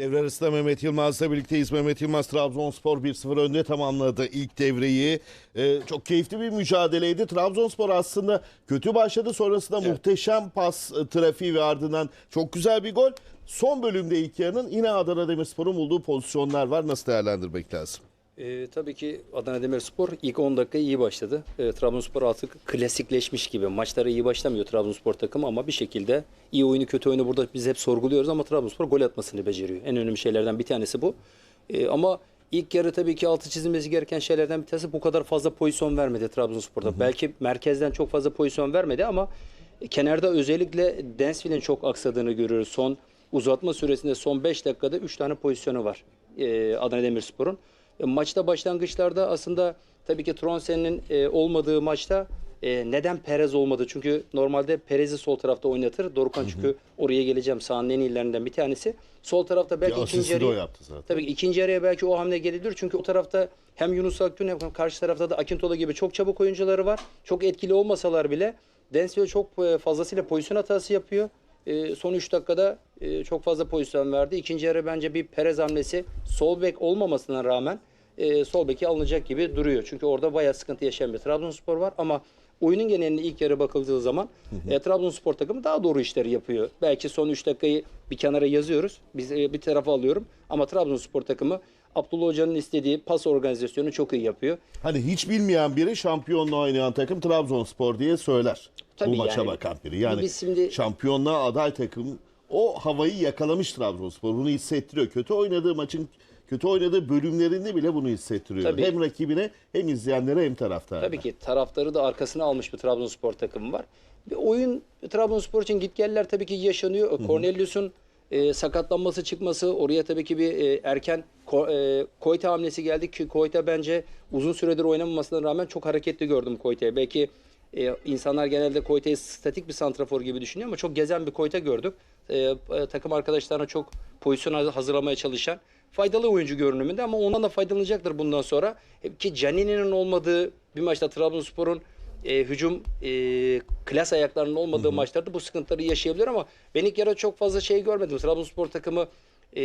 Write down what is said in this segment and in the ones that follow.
Devre arasında Mehmet Yılmaz'la birlikteyiz. Mehmet Yılmaz Trabzonspor 1-0 önde tamamladı ilk devreyi. Ee, çok keyifli bir mücadeleydi. Trabzonspor aslında kötü başladı. Sonrasında muhteşem pas e, trafiği ve ardından çok güzel bir gol. Son bölümde ilk yarının yine Adana Demirspor'un bulduğu pozisyonlar var. Nasıl değerlendirmek lazım? Ee, tabii ki Adana Demirspor ilk 10 dakika iyi başladı. Ee, Trabzonspor artık klasikleşmiş gibi. Maçlara iyi başlamıyor Trabzonspor takımı ama bir şekilde iyi oyunu kötü oyunu burada biz hep sorguluyoruz ama Trabzonspor gol atmasını beceriyor. En önemli şeylerden bir tanesi bu. Ee, ama ilk yarı tabii ki altı çizilmesi gereken şeylerden bir tanesi bu kadar fazla pozisyon vermedi Trabzonspor'da. Belki merkezden çok fazla pozisyon vermedi ama kenarda özellikle Densville'in çok aksadığını görüyoruz. Son uzatma süresinde son 5 dakikada 3 tane pozisyonu var e, Adana Demirspor'un. E, maçta başlangıçlarda aslında tabii ki Tronsen'in e, olmadığı maçta e, neden Perez olmadı? Çünkü normalde Perez'i sol tarafta oynatır. Dorukan çünkü oraya geleceğim sahanın en iyilerinden bir tanesi. Sol tarafta belki Ya ikinci asisti de o yarıya yaptı zaten. Tabii ki ikinci yarıya belki o hamle gelebilir. Çünkü o tarafta hem Yunus Akgün hem karşı tarafta da Akintola gibi çok çabuk oyuncuları var. Çok etkili olmasalar bile Densville çok e, fazlasıyla pozisyon hatası yapıyor. E, son 3 dakikada e, çok fazla pozisyon verdi. İkinci yarı bence bir Perez hamlesi sol bek olmamasına rağmen e, sol beki alınacak gibi duruyor. Çünkü orada bayağı sıkıntı yaşayan bir Trabzonspor var ama oyunun geneline ilk yarı bakıldığı zaman e, Trabzonspor takımı daha doğru işleri yapıyor. Belki son 3 dakikayı bir kenara yazıyoruz. Biz e, bir tarafa alıyorum ama Trabzonspor takımı Abdullah Hoca'nın istediği pas organizasyonu çok iyi yapıyor. Hani hiç bilmeyen biri şampiyonla oynayan takım Trabzonspor diye söyler. Tabii Bu maça yani. bakan biri. Yani Biz şimdi- şampiyonluğa aday takım o havayı yakalamış Trabzonspor. Bunu hissettiriyor. Kötü oynadığı maçın kötü oynadığı bölümlerinde bile bunu hissettiriyor. Tabii. Hem rakibine hem izleyenlere hem taraftarına. Tabii ki taraftarı da arkasına almış bir Trabzonspor takımı var. Bir oyun Trabzonspor için gitgeller tabii ki yaşanıyor. Cornelius'un e, sakatlanması çıkması oraya tabii ki bir e, erken Ko, e, Koyta hamlesi geldi ki Koyta bence uzun süredir oynamamasına rağmen çok hareketli gördüm Koyta'yı. Belki e, insanlar genelde Koyta'yı statik bir santrafor gibi düşünüyor ama çok gezen bir Koyta gördük. E, e, takım arkadaşlarına çok pozisyon haz- hazırlamaya çalışan faydalı oyuncu görünümünde ama ondan da faydalanacaktır bundan sonra. E, ki Canini'nin olmadığı bir maçta Trabzonspor'un e, hücum e, klas ayaklarının olmadığı maçlarda bu sıkıntıları yaşayabilir ama ben ilk yarı çok fazla şey görmedim. Trabzonspor takımı e,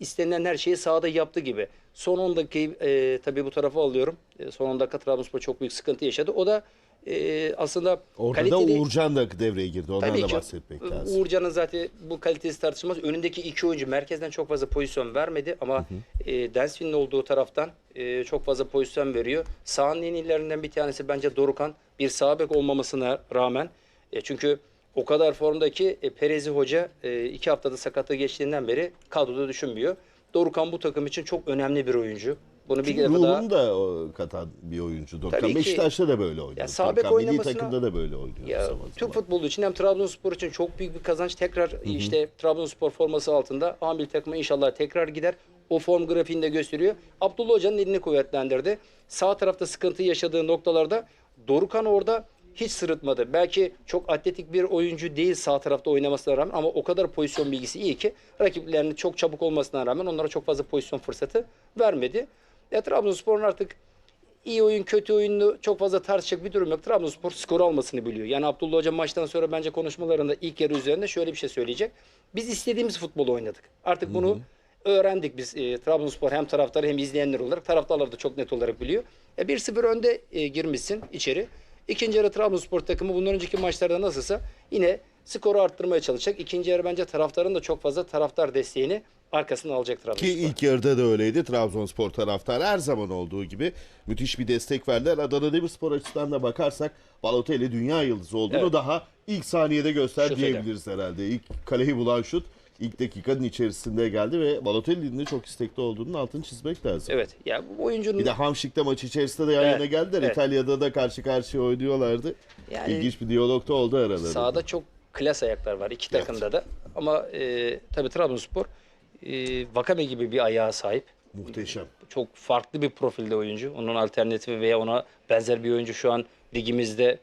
istenilen her şeyi sahada yaptı gibi. Son 10 dakikayı e, tabii bu tarafa alıyorum. E, son 10 dakika Trabzonspor çok büyük sıkıntı yaşadı. O da e, aslında Orada da kaliteli- Uğurcan da devreye girdi. Ondan Tabii da ki bahsetmek lazım. Uğurcan'ın zaten bu kalitesi tartışılmaz. Önündeki iki oyuncu merkezden çok fazla pozisyon vermedi ama e, Densfin'in olduğu taraftan e, çok fazla pozisyon veriyor. Sağın en iyilerinden bir tanesi bence Dorukan. Bir sağ bek olmamasına rağmen. E, çünkü o kadar formdaki e, Perezi Hoca e, iki haftada sakatlığı geçtiğinden beri kadroda düşünmüyor. Dorukan bu takım için çok önemli bir oyuncu. Bunu bir Çünkü ruhunu da o, katan bir oyuncu. Ki. Beşiktaş'ta da böyle oynuyor. Ya sağ bek oynamasına- takımda da böyle oynuyor. Ya, zaman Türk zaman. futbolu için hem Trabzonspor için çok büyük bir kazanç. Tekrar işte Trabzonspor forması altında Amil takımı inşallah tekrar gider. O form grafiğini de gösteriyor. Abdullah Hoca'nın elini kuvvetlendirdi. Sağ tarafta sıkıntı yaşadığı noktalarda Dorukan orada hiç sırıtmadı. Belki çok atletik bir oyuncu değil sağ tarafta oynamasına rağmen ama o kadar pozisyon bilgisi iyi ki rakiplerinin çok çabuk olmasına rağmen onlara çok fazla pozisyon fırsatı vermedi. Ya Trabzonspor'un artık iyi oyun kötü oyunu çok fazla tartışacak bir durum yok. Trabzonspor skor almasını biliyor. Yani Abdullah Hoca maçtan sonra bence konuşmalarında ilk yarı üzerinde şöyle bir şey söyleyecek. Biz istediğimiz futbolu oynadık. Artık bunu öğrendik biz e, Trabzonspor hem taraftarı hem izleyenler olarak. Taraftarlar da çok net olarak biliyor. E, 1-0 önde e, girmişsin içeri. İkinci yarı Trabzonspor takımı bundan önceki maçlarda nasılsa yine skoru arttırmaya çalışacak. İkinci yarı bence taraftarın da çok fazla taraftar desteğini arkasına alacak Trabzonspor. Ki ilk yarıda da öyleydi. Trabzonspor taraftarı her zaman olduğu gibi müthiş bir destek verdiler. Adana Demirspor açısından da bakarsak Balotelli dünya yıldızı olduğunu Evet. daha ilk saniyede göster Şut diyebiliriz herhalde. İlk kaleyi bulan şut ilk dakikanın içerisinde geldi ve Balotelli'nin de çok istekli olduğunun altını çizmek lazım. Evet. Ya bu oyuncunun Bir de Hamşik'te maç içerisinde de yan Evet, yana geldiler. evet. İtalya'da da karşı karşıya oynuyorlardı. Yani- İlginç bir diyalog da oldu aralarında. Sahada çok klas ayaklar var iki Evet. takımda da. Ama e, tabii Trabzonspor e, Vakame gibi bir ayağa sahip. Muhteşem. Çok farklı bir profilde oyuncu. Onun alternatifi veya ona benzer bir oyuncu şu an ligimizde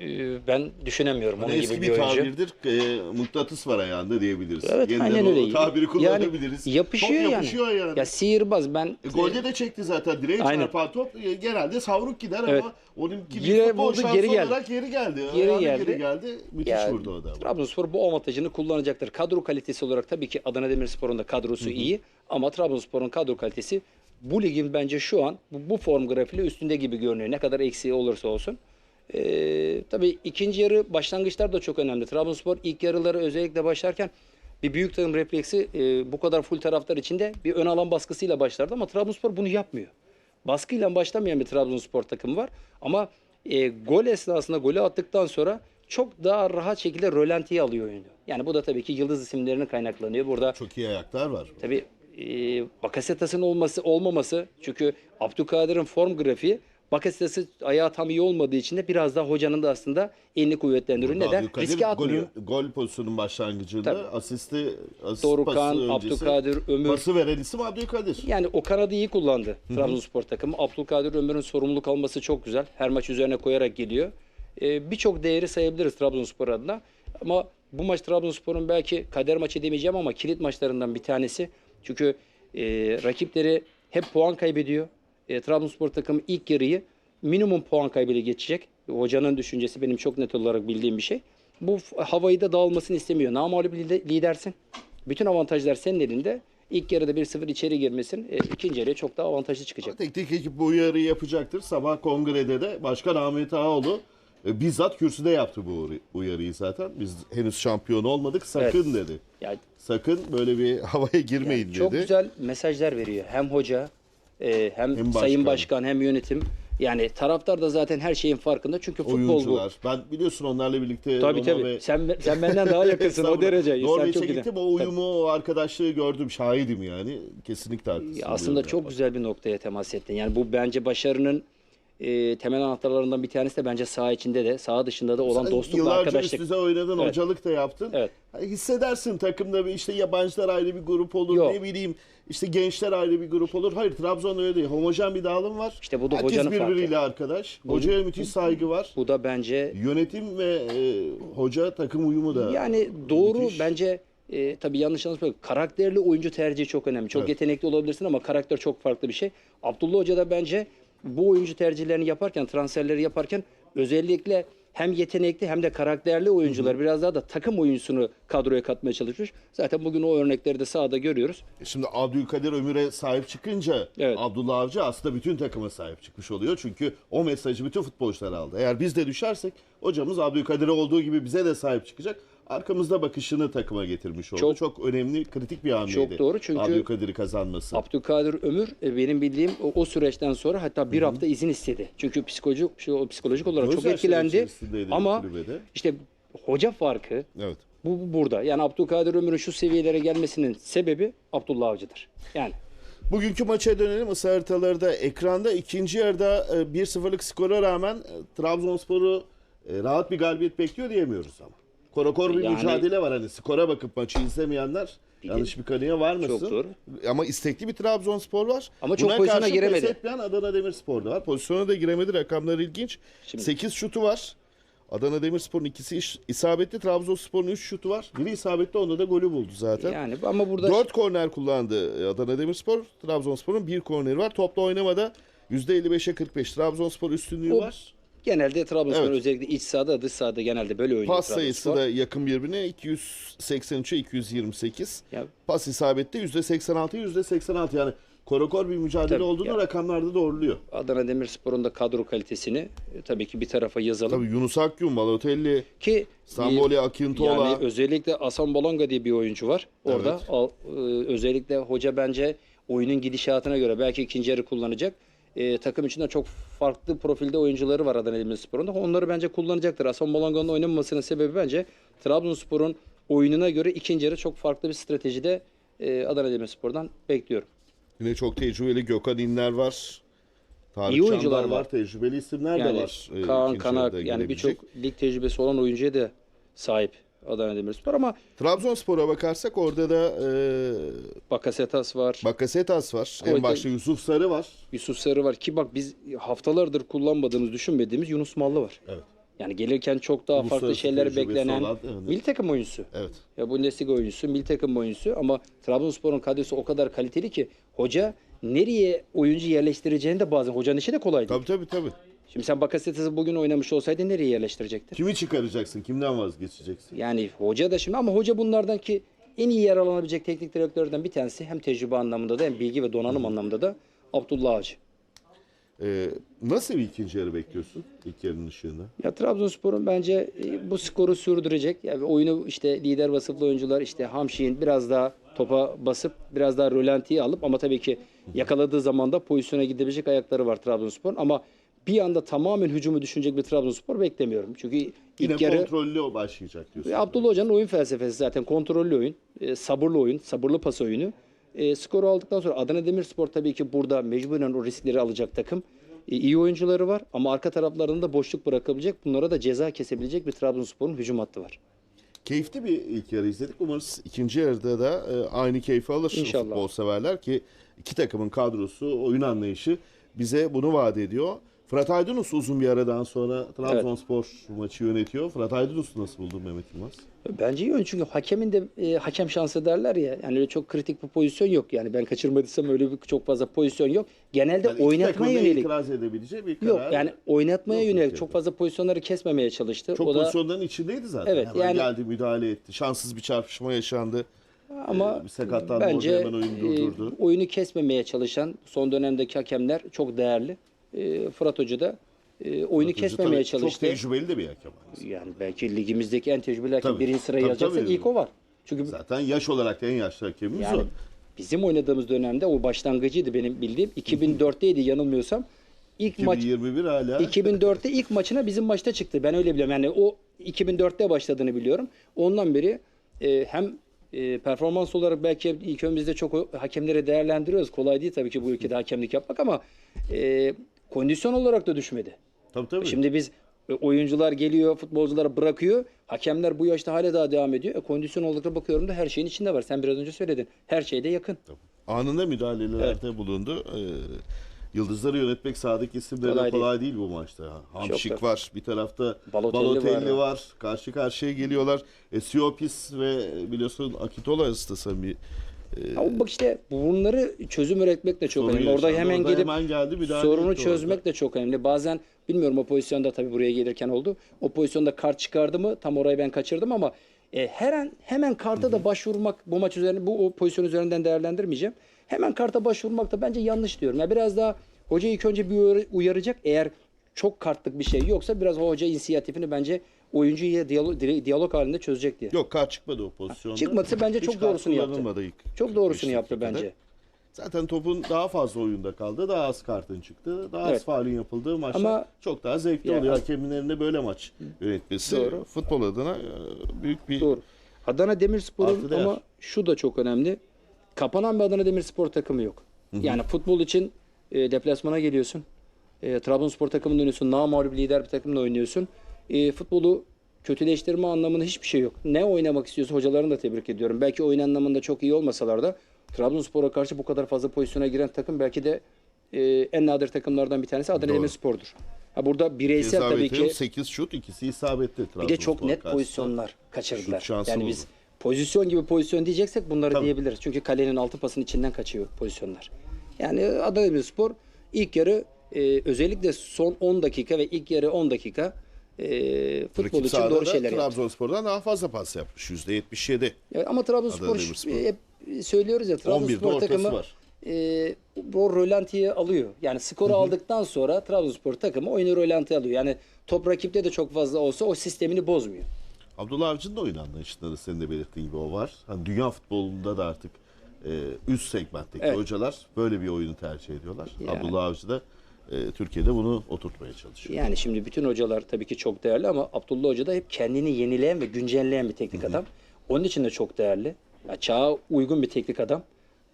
e, ben düşünemiyorum onun Hani eski gibi bir, bir oyuncu. tabirdir. E, mıknatıs var ayağında diyebiliriz. Evet Yeniden aynen o öyle. tabiri kullanabiliriz. Yani yapışıyor Top yani. yapışıyor yani. Ya sihirbaz ben E, golde de çekti zaten. Direğe Aynen. çarpan top e, genelde savruk gider Evet. ama onun gibi Yine futbol vurdu, geri geldi. olarak geri geldi. Geri Ayağına geldi. geri geldi. Müthiş Ya, vurdu o da. Trabzonspor bu avantajını kullanacaktır. Kadro kalitesi olarak tabii ki Adana Demirspor'un da kadrosu iyi ama Trabzonspor'un kadro kalitesi bu ligin bence şu an bu, bu form grafiğiyle üstünde gibi görünüyor. Ne kadar eksiği olursa olsun. Ee, tabii ikinci yarı başlangıçlar da çok önemli. Trabzonspor ilk yarıları özellikle başlarken bir büyük takım refleksi e, bu kadar full taraftar içinde bir ön alan baskısıyla başlardı ama Trabzonspor bunu yapmıyor. Baskıyla başlamayan bir Trabzonspor takımı var ama e, gol esnasında golü attıktan sonra çok daha rahat şekilde rölantiye alıyor oyunu. Yani bu da tabii ki yıldız isimlerine kaynaklanıyor. Burada Çok iyi ayaklar var. tabii e, Bakasetas'ın olması olmaması çünkü Abdülkadir'in form grafiği Bakasetas'ı ayağı tam iyi olmadığı için de biraz daha hocanın da aslında elini kuvvetlendiriyor. Neden? Abdülkadir Riske atmıyor. Golün, gol pozisyonunun başlangıcında Tabii. asisti, asist Dorukhan, pası öncesi, Abdülkadir, Ömür. Pası veren isim Abdülkadir. Yani o kanadı iyi kullandı Trabzonspor takımı. Abdülkadir Ömür'ün sorumluluk alması çok güzel. Her maç üzerine koyarak geliyor. Ee, Birçok değeri sayabiliriz Trabzonspor adına. Ama bu maç Trabzonspor'un belki kader maçı demeyeceğim ama kilit maçlarından bir tanesi. Çünkü e, rakipleri hep puan kaybediyor. E, Trabzonspor takımı ilk yarıyı minimum puan kaybıyla geçecek. Hocanın düşüncesi benim çok net olarak bildiğim bir şey. Bu havayı da dağılmasını istemiyor. Namalip lider- lidersin. Bütün avantajlar senin elinde. İlk yarıda 1-0 içeri girmesin. E, ikinci yarıya çok daha avantajlı çıkacak. Teknik ekip bu uyarıyı yapacaktır. Sabah kongrede de Başkan Ahmet Ağaoğlu e, bizzat kürsüde yaptı bu uyarıyı zaten. Biz henüz şampiyon olmadık. Sakın dedi. Yani Sakın böyle bir havaya girmeyin dedi. çok güzel mesajlar veriyor. Hem hoca e, hem, Hem sayın başkan. başkan hem yönetim. Yani taraftar da zaten her şeyin farkında. Çünkü futbol bu. Ben biliyorsun onlarla birlikte Tabii Roma tabii. ve Sen sen benden daha yakınsın o derece. Norveç'e gittim o uyumu, o arkadaşlığı gördüm. Şahidim yani. Kesinlikle haklısın. Ya aslında çok ya. güzel bir noktaya temas ettin. Yani bu bence başarının e, temel anahtarlarından bir tanesi de bence saha içinde de saha dışında da olan Sen dostluk ve Yıllarca arkadaşlık. üst düzey oynadın, Evet. hocalık da yaptın. Evet. Hani hissedersin takımda bir işte yabancılar ayrı bir grup olur, Yok. ne bileyim işte gençler ayrı bir grup olur. Hayır Trabzon öyle değil. Homojen bir dağılım var. İşte bu da Herkes hocanın farkı. birbiriyle arkadaş. Hocaya müthiş saygı var. Bu da bence Yönetim ve e, hoca takım uyumu da Yani doğru müthiş. bence e, tabii yanlış anlaşılmıyor. Karakterli oyuncu tercihi çok önemli. Çok Evet. yetenekli olabilirsin ama karakter çok farklı bir şey. Abdullah Hoca da bence bu oyuncu tercihlerini yaparken, transferleri yaparken özellikle hem yetenekli hem de karakterli oyuncular biraz daha da takım oyuncusunu kadroya katmaya çalışmış. Zaten bugün o örnekleri de sahada görüyoruz. Şimdi Abdülkadir Ömür'e sahip çıkınca Evet. Abdullah Avcı aslında bütün takıma sahip çıkmış oluyor. Çünkü o mesajı bütün futbolcular aldı. Eğer biz de düşersek hocamız Abdülkadir'e olduğu gibi bize de sahip çıkacak. Arkamızda bakışını takıma getirmiş oldu. Çok, Çok- önemli, kritik bir hamleydi. Çok doğru çünkü- Abdülkadir'i kazanması. Abdülkadir Ömür e, benim bildiğim o, o süreçten sonra hatta bir hafta izin istedi. Çünkü psikolojik şu, psikolojik olarak çok Gözyaşları etkilendi. Ama kulübede. işte hoca farkı evet. Bu, bu burada. Yani Abdülkadir Ömür'ün şu seviyelere gelmesinin sebebi Abdullah Avcı'dır. Yani Bugünkü maça dönelim. Isı haritaları da ekranda. ikinci yarıda e, 1-0'lık skora rağmen e, Trabzonspor'u e, rahat bir galibiyet bekliyor diyemiyoruz ama. Korakor bir Yani- mücadele var. Hani skora bakıp maçı izlemeyenler yanlış bir kanıya varmasın. Çok doğru. Ama istekli bir Trabzonspor var. Ama çok Buna pozisyona karşı giremedi. pes etmeyen Adana Demirspor da var. Pozisyona da giremedi. Rakamlar ilginç. Şimdi- 8 şutu var. Adana Demirspor'un ikisi iş- isabetli. Trabzonspor'un 3 şutu var. Biri isabetli onda da golü buldu zaten. yani ama burada 4 korner kullandı Adana Demirspor. Trabzonspor'un 1 korneri var. Topla oynamada %55'e 45. Trabzonspor üstünlüğü O- var. Genelde Trabzonspor Evet. özellikle iç sahada dış sahada genelde böyle oynuyor Pas sayısı Trabzonspor. da yakın birbirine 283'e 228. Ya, Pas isabette %86 %86 yani korokor bir mücadele Tabii, olduğunu ya. rakamlarda doğruluyor. Adana Demirspor'un da kadro kalitesini e, tabii ki bir tarafa yazalım. Tabii Yunus Akgün, Balotelli, Ki Samboli e, Akintola. yani özellikle Asan Balonga diye bir oyuncu var orada. Evet. Al- e, özellikle hoca bence oyunun gidişatına göre belki ikinci yarı kullanacak. E, takım içinde çok farklı profilde oyuncuları var Adana Demirspor'un. Onları bence kullanacaktır. Asan Balonga'nın oynamamasının sebebi bence Trabzonspor'un oyununa göre ikinci yarı çok farklı bir stratejide e, Adana Demirspor'dan bekliyorum. Yine çok tecrübeli Gökhan İnler var. Tarık İyi oyuncular Çamdal var. Tecrübeli isimler de Yani var. e, Kaan Kanak yani birçok lig tecrübesi olan oyuncuya da sahip Adana Demirspor ama Trabzonspor'a bakarsak orada da e, Bakasetas var. Bakasetas var. En Koyta- başta Yusuf Sarı var. Yusuf Sarı var ki bak biz haftalardır kullanmadığımız, düşünmediğimiz Yunus Mallı var. Evet. Yani gelirken çok daha farklı Uluslararası şeyler tecrübesi beklenen olan, evet. milli takım oyuncusu. Evet. Ya Bundesliga oyuncusu, milli takım oyuncusu ama Trabzonspor'un kadrosu o kadar kaliteli ki hoca nereye oyuncu yerleştireceğini de bazen hocanın işi de kolay değil. Tabii tabii tabii. Şimdi sen Bakasetas'ı bugün oynamış olsaydı nereye yerleştirecektir? Kimi çıkaracaksın? Kimden vazgeçeceksin? Yani hoca da şimdi ama hoca bunlardan ki en iyi yer alınabilecek teknik direktörlerden bir tanesi hem tecrübe anlamında da hem bilgi ve donanım anlamında da Abdullah Avcı. Ee, nasıl bir ikinci yarı bekliyorsun ilk yarının ışığında? Ya Trabzonspor'un bence e, bu skoru sürdürecek. Yani oyunu işte lider vasıflı oyuncular işte Hamşik'in biraz daha topa basıp biraz daha rölantiyi alıp ama tabii ki yakaladığı zaman da pozisyona gidebilecek ayakları var Trabzonspor'un ama bir anda tamamen hücumu düşünecek bir Trabzonspor beklemiyorum. Çünkü Yine ilk yarı kontrollü o başlayacak diyorsun. Abdullah Hoca'nın oyun felsefesi zaten kontrollü oyun, e, sabırlı oyun, sabırlı pas oyunu. E, skoru aldıktan sonra Adana Demirspor tabii ki burada mecburen o riskleri alacak takım. E, iyi oyuncuları var ama arka taraflarında da boşluk bırakabilecek, bunlara da ceza kesebilecek bir Trabzonspor'un hücum hattı var. Keyifli bir ilk yarı izledik. Umarız ikinci yarıda da e, aynı keyfi alır İnşallah. futbol severler ki iki takımın kadrosu, oyun anlayışı bize bunu vaat ediyor. Fırat Aydınus uzun bir aradan sonra Trabzonspor maçı yönetiyor. Fırat Aydınus'u nasıl buldun Mehmet Yılmaz? Bence iyi oyun çünkü hakemin de e, hakem şansı derler ya. Yani öyle çok kritik bir pozisyon yok. Yani ben kaçırmadıysam öyle bir çok fazla pozisyon yok. Genelde Yani oynatmaya da yönelik. itiraz edebileceği bir karar. Yok yani oynatmaya yönelik çok fazla pozisyonları kesmemeye çalıştı. Çok o da pozisyonların içindeydi zaten. Evet, Hemen yani- geldi müdahale etti. Şanssız bir çarpışma yaşandı. Ama Ee, oldu, bence oyunu e, oyunu kesmemeye çalışan son dönemdeki hakemler çok değerli. E, Fırat Hoca da e, oyunu kesmemeye Tabii Çok çalıştı. tecrübeli de bir hakem. Yani belki ligimizdeki en tecrübeli hakem Tabii. birinci sıraya Tabii, yazacaksa tabii. ilk o var. Çünkü Zaten yaş olarak en yaşlı hakemimiz yani o. bizim oynadığımız dönemde o başlangıcıydı benim bildiğim. 2004'teydi yanılmıyorsam. İlk maç 2021 hala. 2004'te ilk maçına bizim maçta çıktı. Ben öyle biliyorum. Yani o 2004'te başladığını biliyorum. Ondan beri e, hem e, performans olarak belki ilk ön bizde çok hakemleri değerlendiriyoruz. Kolay değil tabii ki bu ülkede hakemlik yapmak ama e, kondisyon olarak da düşmedi. Tabii tabii. Şimdi biz e, oyuncular geliyor, futbolcular bırakıyor. Hakemler bu yaşta hala daha devam ediyor. E, kondisyon olarak da bakıyorum da her şeyin içinde var. Sen biraz önce söyledin. Her şeyde yakın. Anında müdahalelerde bulundu. Ee, Yıldızları yönetmek sahadaki isimlerle kolay, Kolay değil. değil bu maçta. Hamşik Çok var. Bir tarafta Balotelli Balotelli, var. var. Karşı karşıya geliyorlar. Esiopis ve biliyorsun Akitola arasında bir Ama bak işte bunları çözüm üretmek de çok sorun önemli. Orada yaşandı. hemen Orada gelip hemen geldi, müdahale sorunu etti çözmek orada. de çok önemli. Bazen bilmiyorum o pozisyonda tabii buraya gelirken oldu. O pozisyonda kart çıkardı mı? Tam orayı ben kaçırdım ama e, her an hemen karta da başvurmak bu maç üzerine bu o pozisyon üzerinden değerlendirmeyeceğim. Hemen karta başvurmak da bence yanlış diyorum. Ya biraz daha hoca ilk önce bir uyarı- uyaracak. Eğer çok kartlık bir şey yoksa biraz o hoca inisiyatifini bence oyuncuya diyalog, diyalog halinde çözecek diye. Yok kart çıkmadı o pozisyonda. Çıkmadıysa bence Hiç çok kart doğrusunu yaptı. kullanılmadı ilk Çok 45 doğrusunu yaptı dakikada. bence. Zaten topun daha fazla oyunda kaldı. Daha az kartın çıktı. Daha az Evet. faulün yapıldığı maçlar Ama- çok daha zevkli Ya- oluyor. Hakemin elinde böyle maç yönetmesi. Doğru. Futbol adına e, büyük bir Doğru. Adana Demirspor'un Artı değer. ama şu da çok önemli. Kapanan bir Adana Demirspor takımı yok. Yani futbol için e, deplasmana geliyorsun. E, Trabzonspor takımında oynuyorsun. Namağlup lider bir takımla oynuyorsun. E, futbolu kötüleştirme anlamında hiçbir şey yok. Ne oynamak istiyorsa hocalarını da tebrik ediyorum. Belki oyun anlamında çok iyi olmasalar da Trabzonspor'a karşı bu kadar fazla pozisyona giren takım belki de e, en nadir takımlardan bir tanesi Adana. Demirspor'dur. Ha burada bireysel tabii ki 8 şut ikisi isabetli. bir de çok Trabzonspor net karşısında. pozisyonlar kaçırdılar. Yani oldu. biz pozisyon gibi pozisyon diyeceksek bunları Tabii. diyebiliriz. Çünkü kalenin altı pasın içinden kaçıyor pozisyonlar. Yani Adana Demirspor ilk yarı e, özellikle son 10 dakika ve ilk yarı 10 dakika e, futbol Rakip için sahada doğru da şeyler yaptı. Trabzonspor'dan daha fazla pas yapmış. %77. Evet, ama Trabzonspor Adana Demirspor. e, hep söylüyoruz ya 11'de Trabzonspor ortası takımı var. e, o rölantiye alıyor. Yani skoru aldıktan sonra Trabzonspor takımı oyunu rölantiye alıyor. Yani top rakipte de çok fazla olsa o sistemini bozmuyor. Abdullah Avcı'nın da oyun anlayışında da senin de belirttiğin gibi o var. Hani dünya futbolunda da artık e, üst segmentteki Evet. hocalar böyle bir oyunu tercih ediyorlar. Yani. Abdullah Avcı da e, Türkiye'de bunu oturtmaya çalışıyor. Yani şimdi bütün hocalar tabii ki çok değerli ama Abdullah Hoca da hep kendini yenileyen ve güncelleyen bir teknik adam. Onun için de çok değerli. Ya, çağa uygun bir teknik adam.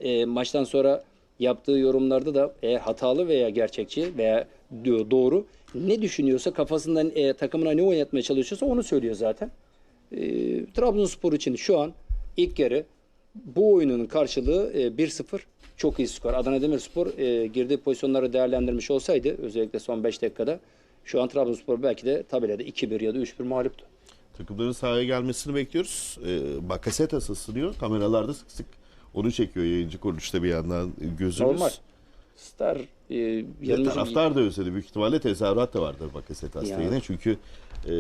E, maçtan sonra yaptığı yorumlarda da eğer hatalı veya gerçekçi veya diyor doğru ne düşünüyorsa kafasından e, takımına ne oynatmaya çalışıyorsa onu söylüyor zaten. E, Trabzonspor için şu an ilk yarı bu oyunun karşılığı e, 1-0 çok iyi skor. Adana Demirspor e, girdiği pozisyonları değerlendirmiş olsaydı özellikle son 5 dakikada Şu an Trabzonspor belki de tabelada 2-1 ya da 3-1 mağluptu. Takımların sahaya gelmesini bekliyoruz. Ee, Bakasetas ısınıyor. Kameralarda sık sık onu çekiyor yayıncı kuruluşta bir yandan gözümüz. Normal. Star e, Ve yanımızda- taraftar da özledi. Büyük ihtimalle tezahürat da vardır Bakasetas'ta Ya. yine. Çünkü e,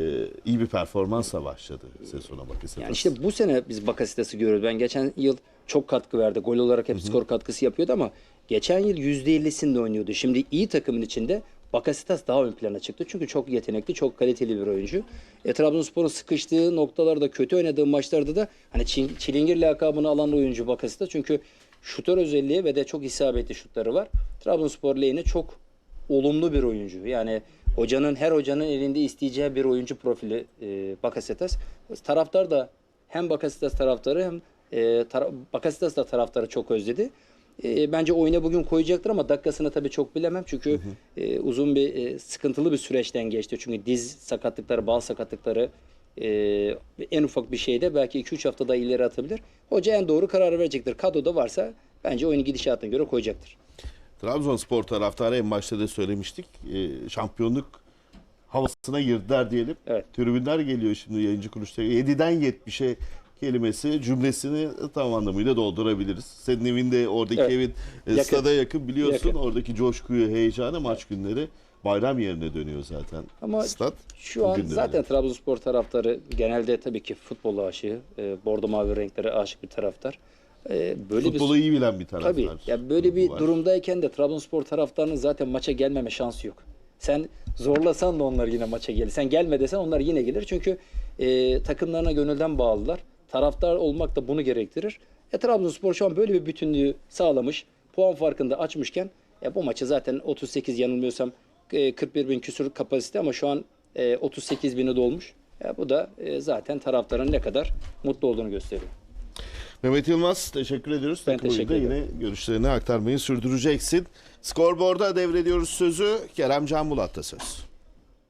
iyi bir performansla başladı sezona Bakasetas. Yani işte bu sene biz Bakasitas'ı görüyoruz. Ben geçen yıl çok katkı verdi. Gol olarak hep skor katkısı yapıyordu ama geçen yıl %50'sinde oynuyordu. Şimdi iyi takımın içinde Bakasitas daha ön plana çıktı. Çünkü çok yetenekli, çok kaliteli bir oyuncu. E, Trabzonspor'un sıkıştığı noktalarda, kötü oynadığı maçlarda da hani Çilingir lakabını alan oyuncu Bakasitas. Çünkü şutör özelliği ve de çok isabetli şutları var. Trabzonspor lehine çok olumlu bir oyuncu. Yani hocanın her hocanın elinde isteyeceği bir oyuncu profili e, Bakasetas. Taraftar da hem Bakasetas taraftarı hem e, tara- Bakasetas da taraftarı çok özledi. E, bence oyuna bugün koyacaktır ama dakikasını tabii çok bilemem. Çünkü e, uzun bir e, sıkıntılı bir süreçten geçti. Çünkü diz sakatlıkları, bal sakatlıkları e, en ufak bir şeyde belki 2-3 haftada ileri atabilir. Hoca en doğru kararı verecektir. Kadroda varsa bence oyun gidişatına göre koyacaktır. Trabzonspor taraftarı en başta da söylemiştik. e, şampiyonluk havasına girdiler diyelim. Evet. Tribünler geliyor şimdi yayıncı kuruluşta. 7'den 70'e kelimesi cümlesini tam anlamıyla doldurabiliriz. Senin evinde oradaki Evet. evin e, Yakın. stada yakın biliyorsun. Yakın. Oradaki coşkuyu, heyecanı maç günleri bayram yerine dönüyor zaten. Ama Stat. Şu an zaten öyle. Trabzonspor taraftarı genelde tabii ki futbola aşığı, e, bordo mavi renklere aşık bir taraftar. E, böyle Futbolu bir iyi bilen bir taraftar. tabii ya böyle bir var. durumdayken de Trabzonspor taraftarının zaten maça gelmeme şansı yok. Sen zorlasan da onlar yine maça gelir. Sen gelme desen onlar yine gelir. Çünkü e, takımlarına gönülden bağlılar. Taraftar olmak da bunu gerektirir. E, Trabzonspor şu an böyle bir bütünlüğü sağlamış. Puan farkında açmışken e, bu maçı zaten 38 yanılmıyorsam e, 41 bin küsur kapasite ama şu an e, 38 bini dolmuş. E, bu da e, zaten taraftarın ne kadar mutlu olduğunu gösteriyor. Mehmet Yılmaz teşekkür ediyoruz. Ben Takım teşekkür oyunda Yine görüşlerini aktarmayı sürdüreceksin. Skorboard'a devrediyoruz sözü. Kerem Can Bulat'ta söz.